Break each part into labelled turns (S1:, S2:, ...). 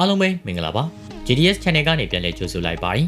S1: အားလုံးပဲမင်္ဂလာပါ GDS Channel ကနေပြန်လည်ကြိုဆိုလိုက်ပါတယ်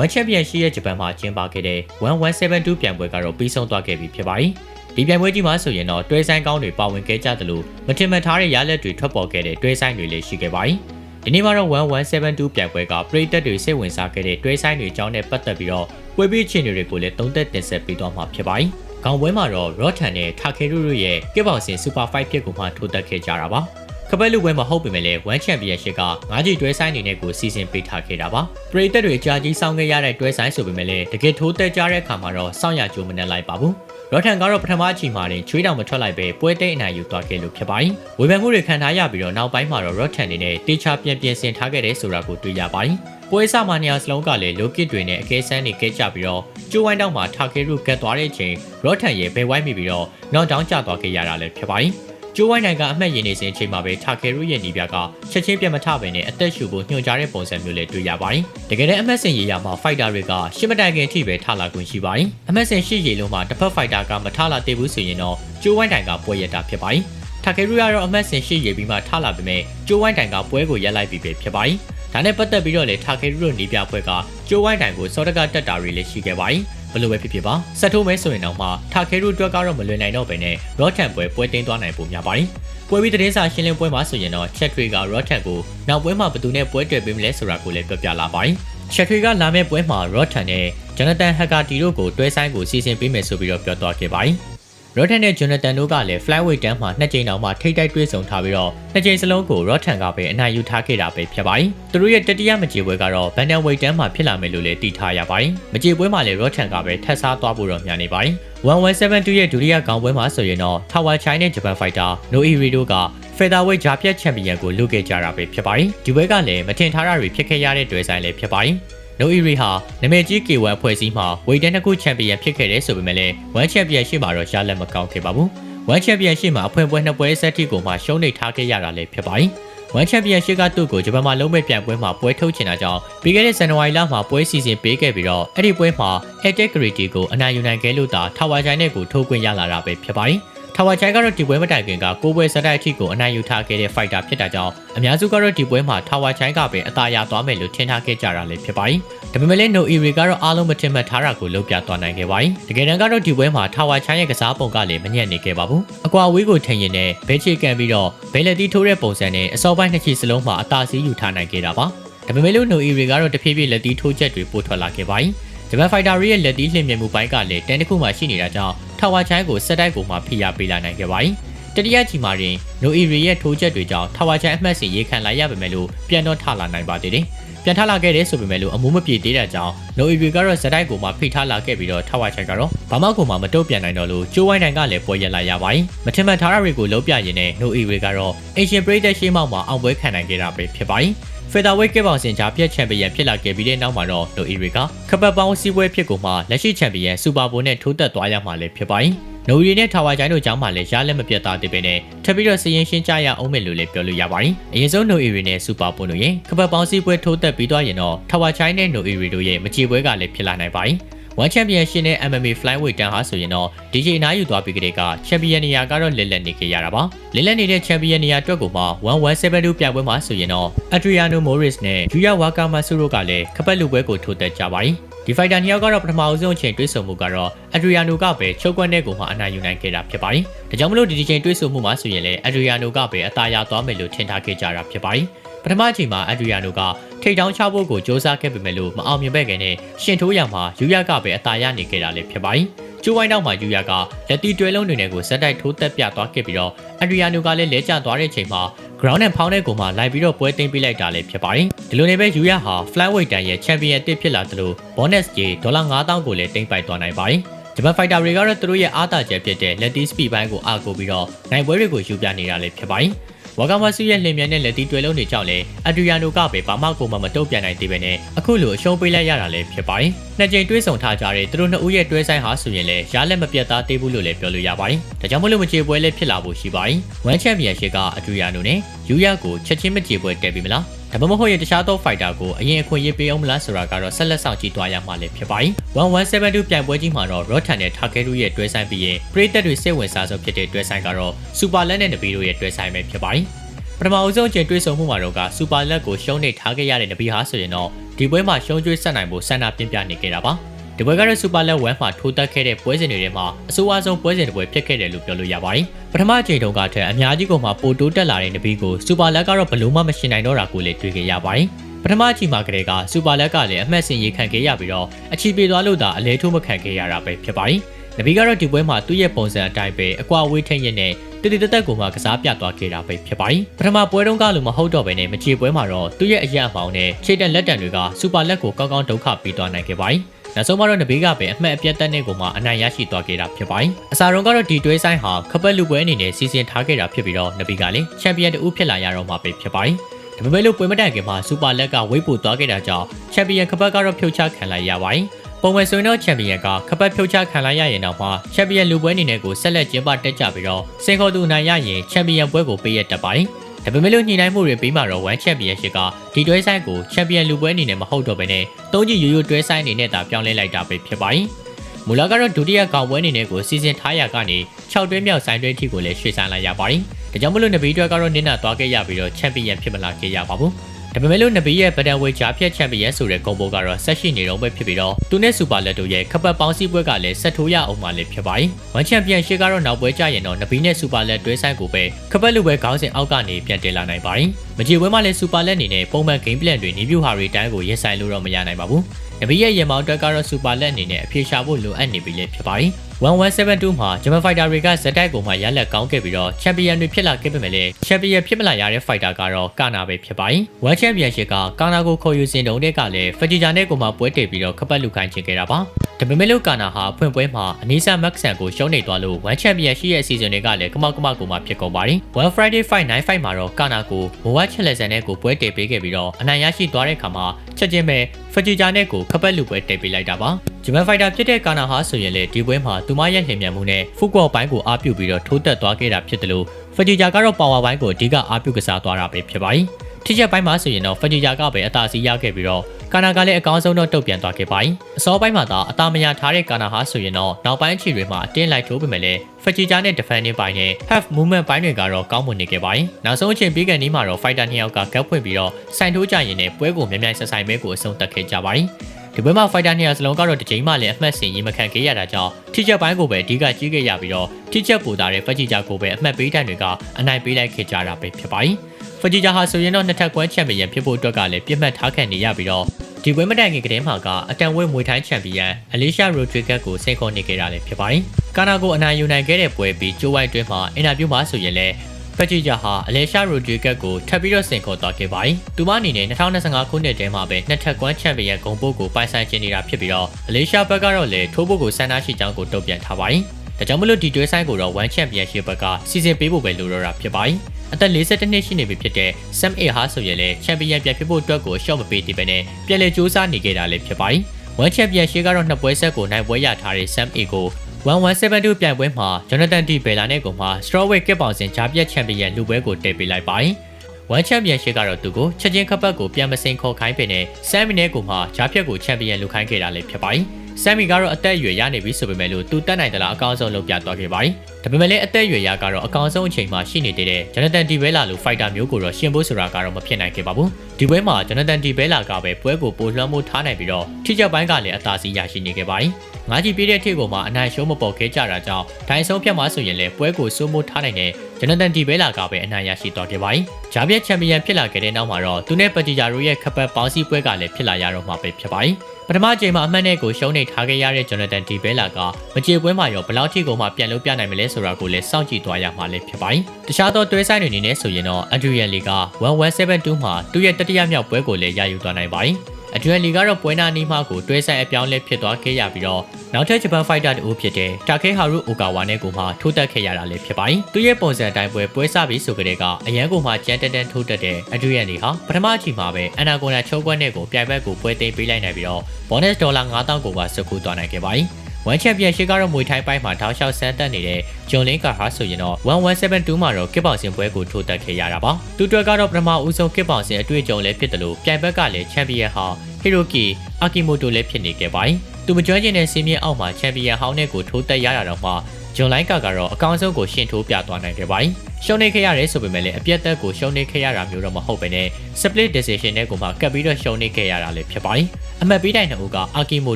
S1: One Champion ရှိရဲ့ဂျပန်မှာကျင်းပခဲ့တဲ့1172ပြိုင်ပွဲကတော့ပြီးဆုံးသွားခဲ့ပြီဖြစ်ပါတယ်ဒီပြိုင်ပွဲကြီးမှာဆိုရင်တော့တွဲဆိုင်ကောင်းတွေပါဝင်ခဲ့ကြသလိုမထင်မှတ်ထားတဲ့ရလက်တွေထွက်ပေါ်ခဲ့တဲ့တွဲဆိုင်တွေလည်းရှိခဲ့ပါတယ်ဒီနေ့မှာတော့1172ပြိုင်ပွဲကပရိသတ်တွေစိတ်ဝင်စားခဲ့တဲ့တွဲဆိုင်တွေအကြောင်းနဲ့ပတ်သက်ပြီးတော့ပွဲပြီးချင်းတွေကိုလည်းသုံးသက်တင်ဆက်ပေးသွားမှာဖြစ်ပါတယ်။ခေါင်းပွဲမှာတော့ Rotan နဲ့ Takeru တို့ရဲ့ကစ်ဘောင်စင် Super Fight ဖြစ်ကိုမှထိုးတက်ခဲ့ကြတာပါ။ ကပတ်လူပွဲမှာဟုတ်ပေမဲ့လည်း One Championship က၅ကြီးတွဲဆိုင်အနေနဲ့ကိုစီစဉ်ပေးထားခဲ့တာပါ။ပရိသတ်တွေအကြာကြီးစောင့်ခဲ့ရတဲ့တွဲဆိုင်ဆိုပေမဲ့လည်းတကယ်ထိုးတက်ကြတဲ့အခါမှာတော့စောင့်ရကြိုးမနဲ့လိုက်ပါဘူး။ရော့ထန်ကတော့ပထမအချိန်မှာတင်ချွေးတောင်မထွက်လိုက်ပဲပွဲတိတ်အနိုင်ယူသွားခဲ့လို့ဖြစ်ပါတယ်။ဝေဖန်မှုတွေခံထားရပြီးတော့နောက်ပိုင်းမှာတော့ရော့ထန်နေနဲ့တေချာပြန်ပြင်ဆင်ထားခဲ့တဲ့ဆိုတာကိုတွေ့ရပါတယ်။ပွဲစမှာနေရာစလုံးကလည်းလိုကစ်တွေနဲ့အကဲဆန်းနေခဲ့ကြပြီးတော့ကျိုးဝိုင်းတောက်မှာထာကေရုကတ်သွားတဲ့အချိန်ရော့ထန်ရဲ့ဘယ်ဝိုင်းမိပြီးတော့နောက်တောင်းကျသွားခဲ့ရတာလည်းဖြစ်ပါတယ်။ ကျိုးဝိုင်းနိုင်ကအမှတ်ရင်းနေစဉ်အချိန်မှာပဲထာကေရုရဲ့ညီပြကချက်ချင်းပြန်မထဘဲနဲ့အသက်ရှူဖို့ညွှန်ကြားတဲ့ပုံစံမျိုးလည်းတွေ့ရပါတယ်။တကယ်တမ်းအမှတ်စဉ်ရေးရမှာဖိုက်တာတွေကရှစ်မတိုင်ခင်ထိပဲထလာခွင့်ရှိပါတယ်။အမှတ်စဉ်ရှစ်ရေလုံးမှာတစ်ဖက်ဖိုက်တာကမထလာသေးဘူးဆိုရင်တော့ကျိုးဝိုင်းတိုင်ကပွဲရတာဖြစ်ပါတယ်။ထာကေရုကတော့အမှတ်စဉ်ရှစ်ရေပြီးမှထလာပေမဲ့ကျိုးဝိုင်းတိုင်ကပွဲကိုရက်လိုက်ပြီးပဲဖြစ်ပါတယ်။ဒါနဲ့ပတ်သက်ပြီးတော့လေထာကေရုတို့နေပြပွဲကကျိုးဝိုင်းတိုင်ကိုစောတကတက်တာတွေလည်းရှိခဲ့ပါတယ်။ ဘလို့ပဲဖြစ်ဖြစ်ပါဆက်ထိုးမဲဆိုရင်တော့မှထာကေရုအတွက်ကတော့မလွယ်နိုင်တော့ပဲနဲ့ရော့ထန်ပွဲပွဲတင်းသွားနိုင်ပုံများပါတယ်။ပွဲပြီးသတင်းစာရှင်းလင်းပွဲမှာဆိုရင်တော့ချက်ထရီကရော့ထန်ကိုနောက်ပွဲမှာဘယ်သူနဲ့ပွဲတွေ့ပေးမလဲဆိုတာကိုလည်းပြောပြလာပါတယ်။ချက်ထရီကလာမယ့်ပွဲမှာရော့ထန်နဲ့ဂျန်နသန်ဟက်ကာတီတို့ကိုတွဲဆိုင်ကိုစီစဉ်ပေးမယ်ဆိုပြီးတော့ပြောသွားခဲ့ပါတယ်။ ရော့ထန်နဲ့ဂျွန်နသန်တို့ကလည်း flyweight တန်းမှာနှစ်ကြိမ်တောင်မှထိတ်တိုက်တွေ့ဆုံထားပြီးတော့နှစ်ကြိမ်စလုံးကိုရော့ထန်ကပဲအနိုင်ယူထားခဲ့တာပဲဖြစ်ပါတယ်။သူတို့ရဲ့တတိယမကြေပွဲကတော့ bantamweight တန်းမှာဖြစ်လာမယ်လို့လည်းတည်ထားရပါတယ်။မကြေပွဲမှာလည်းရော့ထန်ကပဲထပ်ဆားသွားဖို့တော့မျှနေပါတယ်။1172ရဲ့ဒုတိယကောင်ပွဲမှာဆိုရင်တော့ Tower Chai နဲ့ Japan Fighter Noiri တို့က featherweight ဂျာပြတ်ချန်ပီယံကိုလုခဲ့ကြတာပဲဖြစ်ပါတယ်။ဒီပွဲကလည်းမထင်ထားတာတွေဖြစ်ခဲ့ရတဲ့တွဲဆိုင်လည်းဖြစ်ပါတယ်။ နိုအီရီဟာနာမည်ကြီး K1 အဖွဲ့အစည်းမှာဝေဒန်တစ်ခုချန်ပီယံဖြစ်ခဲ့တဲ့ဆိုပေမဲ့လည်း1ချန်ပီယံရှိမှာတော့ရလက်မကောင်းခဲ့ပါဘူး။1ချန်ပီယံရှိမှာအဖွင့်ပွဲနှစ်ပွဲဆက်ထိကိုမှရှုံးနေထားခဲ့ရတာလည်းဖြစ်ပါတယ်။1ချန်ပီယံရှိကသူ့ကိုဂျပန်မှာလုံးမဲ့ပြန်ပွဲမှာပွဲထုတ်ချင်တာကြောင့်ပြီးခဲ့တဲ့ဇန်နဝါရီလမှာပွဲစီစဉ်ပေးခဲ့ပြီးတော့အဲ့ဒီပွဲမှာ Integrity ကိုအနိုင်ယူနိုင်ခဲ့လို့သာထာဝါချိုင်နဲ့ကိုထိုးခွင့်ရလာတာပဲဖြစ်ပါတယ်။ ထာဝါချိုင်ကတော့ဒီပွဲမတိုင်ခင်ကကိုပွဲစတိုက်အထိကိုအနိုင်ယူထားခဲ့တဲ့ fighter ဖြစ်တာကြောင့်အများစုကတော့ဒီပွဲမှာထာဝါချိုင်ကပဲအသာရသွားမယ်လို့ထင်ထားခဲ့ကြတာလည်းဖြစ်ပါတယ်။ဒါပေမဲ့လည်း No Eri ကတော့အားလုံးမထင်မှတ်ထားတာကိုလုပ်ပြသွားနိုင်ခဲ့ပါတယ်။တကယ်တမ်းကတော့ဒီပွဲမှာထာဝါချိုင်ရဲ့ကစားပုံကလည်းမညံ့နေခဲ့ပါဘူး။အကွာဝေးကိုထင်ရင်လည်းဘဲချေကန်ပြီးတော့ဘဲလက်တီထိုးတဲ့ပုံစံနဲ့အစောပိုင်းနှစ်ချီစလုံးမှာအသာစီးယူထားနိုင်ခဲ့တာပါ။ဒါပေမဲ့လို့ No Eri ကတော့တဖြည်းဖြည်းလက်တီထိုးချက်တွေပို့ထွက်လာခဲ့ပါတယ်။ဂျပန်ဖိုက်တာရဲ့လက်တီးလှည့်မြင်မှုပိုင်းကလည်းတန်တစ်ခုမှရှိနေတာကြောင့် ထာဝါချိုင်းကိုစက်တိုက်ကိုမှဖိအားပေးလာနိုင်ခဲ့ပါတယ်။တတိယချီမာတွင်နိုအီရီရဲ့ထိုးချက်တွေကြောင့်ထာဝါချိုင်းအမှတ်စီရေခံလိုက်ရပေမဲ့လို့ပြန်တော့ထလာနိုင်ပါသေးတယ်။ပြန်ထလာခဲ့တဲ့ဆိုပေမဲ့လို့အမှုမပြေသေးတဲ့ကြောင့်နိုအီရီကတော့စက်တိုက်ကိုမှဖိထားလာခဲ့ပြီးတော့ထာဝါချိုင်းကတော့ဘာမှကိုမှမတုတ်ပြန်နိုင်တော့လို့ကျိုးဝိုင်းတိုင်ကလည်းပွဲရလာရပါတယ်။မထင်မှတ်ထားတာတွေကိုလုံးပြရင်နဲ့နိုအီရီကတော့အင်ရှင်ပရိသတ်ရှေးမောက်မှာအောင်ပွဲခံနိုင်ခဲ့တာပဲဖြစ်ပါတယ်။ Featherweight ကပောင်စင်ကြားပြတ်ချန်ပီယံဖြစ်လာခဲ့ပြီးတဲ့နောက်မှာတော့နိုအီရီကခပတ်ပေါင်းစီးပွဲဖြစ်ကုန်မှလက်ရှိချန်ပီယံစူပါဘိုနဲ့ထိုးသက်သွားရမှာလည်းဖြစ်ပါတယ်။နိုအီရီနဲ့ထာဝါချိုင်းတို့ကြားမှာလည်းရလက်မပြတ်သားသေးပဲနဲ့ထပ်ပြီးတော့စည်ရင်ရှင်းကြရအောင်မယ်လို့လည်းပြောလို့ရပါတယ်။အရင်ဆုံးနိုအီရီနဲ့စူပါဘိုတို့ရဲ့ခပတ်ပေါင်းစီးပွဲထိုးသက်ပြီးသွားရင်တော့ထာဝါချိုင်းနဲ့နိုအီရီတို့ရဲ့မချေပွဲကလည်းဖြစ်လာနိုင်ပါတယ်။ One Championship နဲ့ MMA Flyweight တန်းဟာဆိုရင်တော့ DJ နားယူသွားပြီးကလေးက Champion နေရာကတော့လက်လက်နေခဲ့ရတာပါလက်လက်နေတဲ့ Champion နေရာအတွက်ကိုမှ1172ပြိုင်ပွဲမှာဆိုရင်တော့ Adriano Morris နဲ့ Yuya Wakamatsu တို့ကလည်းခပတ်လူပွဲကိုထိုးသက်ကြပါတယ်ဒီဖိုက်တာနှစ်ယောက်ကတော့ပထမအဆုံးအချိန်တွေးဆုံမှုကတော့အဒရီယာနိုကပဲချုပ်ကွက်တဲ့ကိုမှအနိုင်ယူနိုင်ခဲ့တာဖြစ်ပါတယ်။ဒါကြောင့်မလို့ဒီဒီချိန်တွေးဆုံမှုမှာဆိုရင်လည်းအဒရီယာနိုကပဲအသာရသွားမယ်လို့ထင်ထားခဲ့ကြတာဖြစ်ပါတယ်။ ပထမအချိန်မှာအဒရီယာနိုကထိတ်တောင်းချဖို့ကိုစ조사ခဲ့ပေမဲ့လို့မအောင်မြင်ပဲခင်နဲ့ရှင်ထိုးရမှာယူရကပဲအသာရနေခဲ့တာလည်းဖြစ်ပါတယ်။ကျိုးဝိုင်းနောက်မှာယူရကလက်တီတွဲလုံးတွေနဲ့ကိုဇက်တိုက်ထိုးတက်ပြသွားခဲ့ပြီးတော့အဒရီယာနိုကလည်းလဲကျသွားတဲ့ချိန်မှာ ground နဲ့ဖောင်းတဲ့ကိုမှလိုက်ပြီးတော့ပွဲသိမ်းပေးလိုက်တာလည်းဖြစ်ပါတယ်။ဒီလိုနေပဲယူရဟာ flyweight တန်းရဲ့ champion အသစ်ဖြစ်လာသလို bonus ကြီးဒေါ်လာ9000ကိုလည်းတင်ပိုက်သွားနိုင်ပါတယ်။ဂျပန်ဖိုက်တာတွေကတော့သူတို့ရဲ့အားသာချက်ဖြစ်တဲ့ letty speed ဘိုင်းကိုအားကိုပြီးတော့နိုင်ပွဲတွေကိုယူပြနေတာလည်းဖြစ်ပါတယ်။ ဝါကာမဆူရဲ့လင်မြန်တဲ့လက်တီတွဲလုံးတွေကြောင့်လည်းအဒရီယာနိုကပဲဘာမှကိုမှမတုံ့ပြန်နိုင်သေးပဲနဲ့အခုလိုအရှုံးပေးလိုက်ရတာလည်းဖြစ်ပါတယ်။နှစ်ကြိမ်တွဲဆုံထားကြတဲ့သူတို့နှစ်ဦးရဲ့တွဲဆိုင်ဟာဆိုရင်လည်းရားလက်မပြတ်သားသေးဘူးလို့လည်းပြောလို့ရပါတယ်။ဒါကြောင့်မလို့မကြေပွဲလည်းဖြစ်လာဖို့ရှိပါတယ်။ဝမ်ချန်ပီယံရှစ်ကအဒရီယာနိုနဲ့ယူယာကိုချက်ချင်းမကြေပွဲတက်ပြီမလား။ ဒါမှမဟုတ်ရင်တခြားသောဖိုက်တာကိုအရင်အခွင့်အရေးပေးအောင်မလားဆိုတာကတော့ဆက်လက်ဆောင်ကြည့်သွားရမှာလည်းဖြစ်ပါတယ်။1172ပြိုင်ပွဲကြီးမှာတော့ Rotan နဲ့ Takeru ရဲ့တွဲဆိုင်ပြီးရင်ပရိသတ်တွေစိတ်ဝင်စားဆုံးဖြစ်တဲ့တွဲဆိုင်ကတော့ Super Land နဲ့ Nabi တို့ရဲ့တွဲဆိုင်ပဲဖြစ်ပါတယ်။ပထမအဆုံးအချိန်တွေ့ဆုံမှုမှာတော့ကစူပါလက်ကိုရှုံးနေထားခဲ့ရတဲ့နဘီဟာဆိုရင်တော့ဒီပွဲမှာရှုံးကျွေးဆက်နိုင်ဖို့ဆန္ဒပြင်းပြနေခဲ့တာပါ ဒီပွဲကတော့စူပါလက်1မှာထိုးတက်ခဲ့တဲ့ပွဲစဉ်တွေထဲမှာအဆိုးအဆုံးပွဲစဉ်တစ်ပွဲဖြစ်ခဲ့တယ်လို့ပြောလို့ရပါတယ်ပထမအချိန်တုန်းကထက်အများကြီးကမှပိုတိုးတက်လာတဲ့နဘီကိုစူပါလက်ကတော့ဘလို့မှမရှင်နိုင်တော့တာကိုလည်းတွေ့ခဲ့ရပါတယ်ပထမအချိန်မှာကလေးကစူပါလက်ကလည်းအမှတ်စဉ်ရေးခံခဲ့ရပြီးတော့အချီပြေသွားလို့သာအလဲထိုးမခံခဲ့ရတာပဲဖြစ်ပါတယ်။နဘီကတော့ဒီပွဲမှာသူ့ရဲ့ပုံစံအတိုင်းပဲအကွာအဝေးထိန်ရနဲ့တတိတသက်ကိုမှကစားပြသွားခဲ့တာပဲဖြစ်ပါတယ်။ပထမပွဲတုန်းကလိုမဟုတ်တော့ဘဲနဲ့မချေပွဲမှာတော့သူ့ရဲ့အရက်အမောင်နဲ့ခြေတက်လက်တံတွေကစူပါလက်ကိုကောင်းကောင်းဒုက္ခပေးသွားနိုင်ခဲ့ပါတယ်။ နောက်ဆုံးမှာတော့နဘေးကပဲအမှတ်အပြတ်တက်တဲ့ကိုမှအနိုင်ရရှိသွားခဲ့တာဖြစ်ပါတယ်။အစာရုံကတော့ဒီတွဲဆိုင်ဟာခပတ်လူပွဲအနေနဲ့စီစဉ်ထားခဲ့တာဖြစ်ပြီးတော့နဘေးကလည်းချန်ပီယံတူဖြစ်လာရတော့မှာပဲဖြစ်ပါတယ်။ဒါပေမဲ့လို့ပွဲမတိုင်ခင်မှာစူပါလက်ကဝိတ်ပို့သွားခဲ့တာကြောင့်ချန်ပီယံခပတ်ကတော့ဖြုတ်ချခံလိုက်ရပါတယ်။ပုံမှန်ဆိုရင်တော့ချန်ပီယံကခပတ်ဖြုတ်ချခံလိုက်ရရင်တော့မှချန်ပီယံလူပွဲအနေနဲ့ကိုဆက်လက်ကျင်းပတက်ကြပြီးတော့စင်ခေါ်သူနိုင်ရရင်ချန်ပီယံပွဲကိုပေးရတတ်ပါတယ်။ ဒါပေမဲ့လို့ညှိနှိုင်းမှုတွေပြီးမှတော့1ချန်ပီယံရှစ်ကဒီတွဲဆိုင်ကိုချန်ပီယံလူပွဲအနေနဲ့မဟုတ်တော့ဘဲနဲ့သုံးကြီးရိုးရိုးတွဲဆိုင်အနေနဲ့သာပြောင်းလဲလိုက်တာပဲဖြစ်ပါတယ်။မူလကတော့ဒုတိယကောင်ပွဲအနေနဲ့ကိုစီစဉ်ထားရကနေ6တွဲမြောက်ဆိုင်တွဲထိကိုလည်းရွှေ့ဆိုင်းလိုက်ရပါတယ်။ဒါကြောင့်မလို့နဘီအတွက်ကတော့နင်းနာသွားခဲ့ရပြီးတော့ချန်ပီယံဖြစ်မလာခဲ့ရပါဘူး။ ဒါပေမဲ့လို့နဘီရဲ့ဗဒန်ဝေဂျာဖြတ်ချန်ပီယံဆိုတဲ့ဂုဏ်ပိုကတော့ဆက်ရှိနေတော့ပဲဖြစ်ပြီးတော့သူနဲ့စူပါလက်တို့ရဲ့ခပတ်ပေါင်းစည်းပွဲကလည်းဆက်ထိုးရအောင်မှလည်းဖြစ်ပါတယ်။ဝန်ချန်ပီယံရှစ်ကတော့နောက်ပွဲကျရင်တော့နဘီနဲ့စူပါလက်တွဲဆိုင်ကိုပဲခပတ်လူပဲခေါင်းစဉ်အောက်ကနေပြန်တင်လာနိုင်ပါတယ်။မကြေပွဲမှာလည်းစူပါလက်အနေနဲ့ပုံမှန်ဂိမ်းပလန်တွေနီးပြူဟာတွေတိုင်းကိုရင်ဆိုင်လို့တော့မရနိုင်ပါဘူး။နဘီရဲ့ရေမောင်အတွက်ကတော့စူပါလက်အနေနဲ့အပြေရှာဖို့လိုအပ်နေပြီလေဖြစ်ပါတယ်။ 1172မှာဂျမန်ဖိုက်တာတွေကဇက်တိုက်ကိုမှရလက်ကောင်းခဲ့ပြီးတော့ချန်ပီယံတွေဖြစ်လာခဲ့ပေမဲ့လည်းချန်ပီယံဖြစ်မလာရတဲ့ဖိုက်တာကတော့ကာနာပဲဖြစ်ပါတယ်။ဝမ်ချန်ပီယံရှစ်ကကာနာကိုခေါ်ယူစဉ်တုန်းကလည်းဖဂျီဂျာနဲ့ကိုမှပွဲတည်ပြီးတော့ခပတ်လူခိုင်းချင်ခဲ့တာပါ။ဒါပေမဲ့လို့ကာနာဟာဖွင့်ပွဲမှာအနီးဆန်မက်ဆန်ကိုရှုံးနေသွားလို့ဝမ်ချန်ပီယံရှိရဲ့အစီအစဉ်တွေကလည်းကမောက်ကမောက်ကိုမှဖြစ်ကုန်ပါတယ်။ One Friday Fight Night Fight မှာတော့ကာနာကိုမိုဝါချက်လက်ဆန်နဲ့ကိုပွဲတည်ပေးခဲ့ပြီးတော့အနိုင်ရရှိသွားတဲ့အခါမှာချက်ချင်းပဲဖဂျီဂျာနဲ့ကိုခပတ်လူပွဲတည်ပေးလိုက်တာပါ။ ဂျမန်ဖိုက်တာဖြစ်တဲ့ကာနာဟာဆိုရင်လေဒီပွဲမှာသူမရဲ့လျင်မြန်မှုနဲ့ဖူကောဘိုင်းကိုအားပြုတ်ပြီးတော့ထိုးတက်သွားခဲ့တာဖြစ်တယ်လို့ဖဂျီဂျာကတော့ပါဝါဘိုင်းကိုအဓိကအားပြုတ်ကစားသွားတာပဲဖြစ်ပါတယ်။ထိချက်ပိုင်းမှာဆိုရင်တော့ဖဂျီဂျာကပဲအသာစီးရခဲ့ပြီးတော့ကာနာကလည်းအကောင်းဆုံးတော့တုတ်ပြန်သွားခဲ့ပါတယ်။အစောပိုင်းမှာသာအသာမရထားတဲ့ကာနာဟာဆိုရင်တော့နောက်ပိုင်းခြေတွေမှာအတင်းလိုက်ထိုးပေမဲ့လည်းဖဂျီဂျာနဲ့ defending ပိုင်းနဲ့ half movement ပိုင်းတွေကတော့ကောင်းမွန်နေခဲ့ပါတယ်။နောက်ဆုံးအချိန်ပြီးကန်နီးမှာတော့ fighter နှစ်ယောက်ကကပ်ဖွင့်ပြီးတော့စိုင်ထိုးကြရင်လည်းပွဲကိုမြန်မြန်ဆန်ဆိုင်ပဲကိုအဆုံးသတ်ခဲ့ကြပါတယ်။ ဒီပွဲမှာ fighter နှစ်ယောက်စလုံးကတော့တစ်ချိန်မှလည်းအမှတ်စဉ်ရင်မခံခဲ့ရတာကြောင့်ထိချက်ပိုင်းကိုပဲအဓိကကြီးခဲ့ရပြီးတော့ထိချက်ပူတာတဲ့ဖက်ဂျီဂျာကိုပဲအမှတ်ပေးတိုင်တွေကအနိုင်ပေးလိုက်ခဲ့ကြတာပဲဖြစ်ပါတယ်။ဖက်ဂျီဂျာဟာဆိုရင်တော့နှစ်ထပ်ကွမ်းချန်ပီယံဖြစ်ဖို့အတွက်ကလည်းပြစ်မှတ်ထားခံနေရပြီးတော့ဒီပွဲမတိုင်ခင်ကတည်းမှာကအတန်ဝဲမွေထိုင်းချန်ပီယံအလေးရှာရိုဒရီဂက်ကိုစိန်ခေါ်နေခဲ့တာလည်းဖြစ်ပါတယ်။ကာနာကိုအနိုင်ယူနိုင်ခဲ့တဲ့ပွဲပြီးကျိုးဝိုက်တွင်းမှာအင်တာဗျူးမှာဆိုရင်လည်း ဖက်ဂျီဂျာဟာအလဲရှာရိုဒရီဂက်ကိုထပ်ပြီးတော့ဆင်ခေါ်သွားခဲ့ပါတယ်။သူမအနေနဲ့2025ခုနှစ်ထဲမှာပဲနှစ်ထပ်ကွမ်းချန်ပီယံဂုံပုတ်ကိုပိုင်ဆိုင်ကျင်းနေတာဖြစ်ပြီးတော့အလဲရှာဘက်ကတော့လည်းထိုးဖို့ကိုစန္ဒရှိကြောင်းကိုတုံ့ပြန်ထားပါတယ်။ဒါကြောင့်မလို့ဒီတွဲဆိုင်ကိုတော့1 Championship ဘက်ကစီစဉ်ပေးဖို့ပဲလိုတော့တာဖြစ်ပါတယ်။အသက်52နှစ်ရှိနေပြီဖြစ်တဲ့ Sam A ဟာဆိုရင်လည်းချန်ပီယံပြန်ဖြစ်ဖို့အတွက်ကိုရှော့မပေးသေးပဲနဲ့ပြန်လည်စူးစမ်းနေခဲ့တာလည်းဖြစ်ပါတယ်။ One Championship ကတော့နှစ်ပွဲဆက်ကိုနိုင်ပွဲရထားတဲ့ Sam A ကို 1172ပြိုင်ပွဲမှာ Jonathan D. Bella နဲ့ကိုမှ Strawweight ကစ်ပေါင်စင်ဂျာပြက်ချန်ပီယံလူပွဲကိုတည်ပေးလိုက်ပါတယ်။ One Championship ကတော့သူကိုချက်ချင်းခပတ်ကိုပြန်မစင်ခေါ်ခိုင်းပေနဲ့ဆမ်မီနဲ့ကိုမှဂျာပြက်ကိုချန်ပီယံလူခိုင်းခဲ့တာလည်းဖြစ်ပါတယ်။ ဆမ်မီကတော့အသက်အရွယ်ရနေပြီဆိုပေမဲ့လို့သူတက်နိုင်သလားအကောင်းဆုံးလုပ်ပြသွားခဲ့ပါတယ်။ဒါပေမဲ့လည်းအသက်အရွယ်ရကတော့အကောင်းဆုံးအချိန်မှရှိနေတဲ့ Jonathan D. Bella လို fighter မျိုးကိုတော့ရှင်ဖို့ဆိုတာကတော့မဖြစ်နိုင်ခဲ့ပါဘူး။ဒီပွဲမှာ Jonathan D. Bella ကပဲပွဲကိုပိုလွှမ်းမိုးထားနိုင်ပြီးတော့ထိချက်ပိုင်းကလည်းအသာစီးရရှိနေခဲ့ပါတယ်။ငါးကြီးပြည့်တဲ့ထိပ်ကိုမှအနိုင်ရှုံးမပေါ်ခဲ့ကြတာကြောင့်ဒိုင်းဆုံးဖြတ်မှဆိုရင်လည်းပွဲကိုစိုးမိုးထားနိုင်တဲ့ဂျနတန်ဒီဘဲလာကပဲအနိုင်ရရှိသွားခဲ့ပါတယ်။ဂျာပြက်ချန်ပီယံဖြစ်လာခဲ့တဲ့နောက်မှာတော့သူနဲ့ပတီဂျာတို့ရဲ့ခပတ်ပေါင်းစည်းပွဲကလည်းဖြစ်လာရတော့မှာပဲဖြစ်ပါတယ်။ ပထမချိန်မှာအမှတ်နဲ့ကိုရှုံးနေထားခဲ့ရတဲ့ဂျနတန်ဒီဘဲလာကမကြေပွဲမှာရောဘလောက်ထိကိုမှပြန်လို့ပြနိုင်မလဲဆိုတာကိုလည်းစောင့်ကြည့်သွားရမှာလည်းဖြစ်ပါတယ်။တခြားသောတွဲဆိုင်တွေအနေနဲ့ဆိုရင်တော့အန်ဒရီယန်လီက1172မှာသူ့ရဲ့တတိယမြောက်ပွဲကိုလည်းရယူသွားနိုင်ပါတယ်။ အတွဲလီကတော့ပွဲနာနီးမှကိုတွဲဆိုင်အပြောင်းလဲဖြစ်သွားခဲ့ရပြီးတော့နောက်ထပ်ဂျပန်ဖိုက်တာတူဖြစ်တဲ့တာခဲဟာရုအိုကာဝါနဲ့ကိုမှထိုးတက်ခဲ့ရတာလည်းဖြစ်ပါတယ်။သူရဲ့ပုံစံအတိုင်းပွဲပွဲစပြီးဆိုကြတဲ့ကအရန်ကိုမှကြမ်းတမ်းတမ်းထိုးတက်တဲ့အဒရီယန်နီဟာပထမအချိန်မှာပဲအန်နာကိုနာချိုးကွက်နဲ့ကိုပြိုင်ဘက်ကိုပွဲသိမ်းပေးလိုက်နိုင်ပြီးတော့ဘောနက်ဒေါ်လာ9000ကိုပါစုကူသွားနိုင်ခဲ့ပါတယ်။ ဝမ်ချန်ပီယံရှစ်ကတော့မွေထိုင်းပိုင်းမှာထောက်လျှောက်ဆန်းတက်နေတဲ့ဂျွန်လင်းကာဟာဆိုရင်တော့1172မှာတော့ကစ်ပေါင်စင်ပွဲကိုထိုးတက်ခဲ့ရတာပါသူတို့ကတော့ပထမဦးဆုံးကစ်ပေါင်စင်အတွေ့အကြုံလည်းဖြစ်တယ်လို့ပြိုင်ဘက်ကလည်းချန်ပီယံဟာဟီရိုကီအာကီမိုတိုလည်းဖြစ်နေခဲ့ပါတယ်သူမကျွမ်းကျင်တဲ့စင်းမြင့်အောက်မှာချန်ပီယံဟောင်းနဲ့ကိုထိုးတက်ရတာတော့မှ ဂျွန်လိုင်းကကတော့အကောင်ဆုံးကိုရှင်းထိုးပြသွားနိုင်ခဲ့ပါတယ်ရှုံးနေခဲ့ရတယ်ဆိုပေမဲ့လည်းအပြတ်သက်ကိုရှုံးနေခဲ့ရတာမျိုးတော့မဟုတ်ပဲနဲ့ split decision နဲ့ကိုမှကပ်ပြီးတော့ရှုံးနေခဲ့ရတာလည်းဖြစ်ပါတယ်အမှတ်ပေးတိုင်နှစ်ဦးကအာကီမို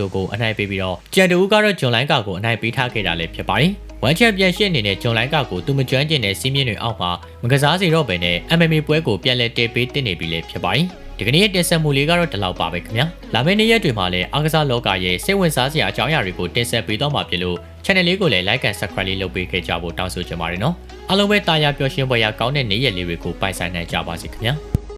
S1: တိုကိုအနိုင်ပေးပြီးတော့ကြံတူဦးကတော့ဂျွန်လိုင်းကကိုအနိုင်ပေးထားခဲ့တာလည်းဖြစ်ပါတယ်ဝမ်ချက်ပြန်ရှင်းနေတဲ့ဂျွန်လိုင်းကကိုသူမကျွမ်းကျင်တဲ့စီးမြင့်တွေအောက်မှာမကစားစီတော့ပဲနဲ့ MMA ပွဲကိုပြန်လဲတေးပေးတင်နေပြီလေဖြစ်ပါတယ် ဒီကနေ့ရဲ့တင်ဆက်မှုလေးကတော့ဒီလောက်ပါပဲခင်ဗျာလာမယ့်နေ့ရက်တွေမှာလည်းအားကစားလောကရဲ့စိတ်ဝင်စားစရာအကြောင်းအရာတွေကိုတင်ဆက်ပေးတော့မှာဖြစ်လို့ channel လေးကိုလည်း like and subscribe လေးလုပ်ပေးခဲ့ကြဖို့တောင်းဆိုချင်ပါတယ်နော်အားလုံးပဲတာယာပျော်ရွှင်ပွဲရကောင်းတဲ့နေ့ရက်လေးတွေကိုပိုင်ဆိုင်နိုင်ကြပါစေခင်ဗျာ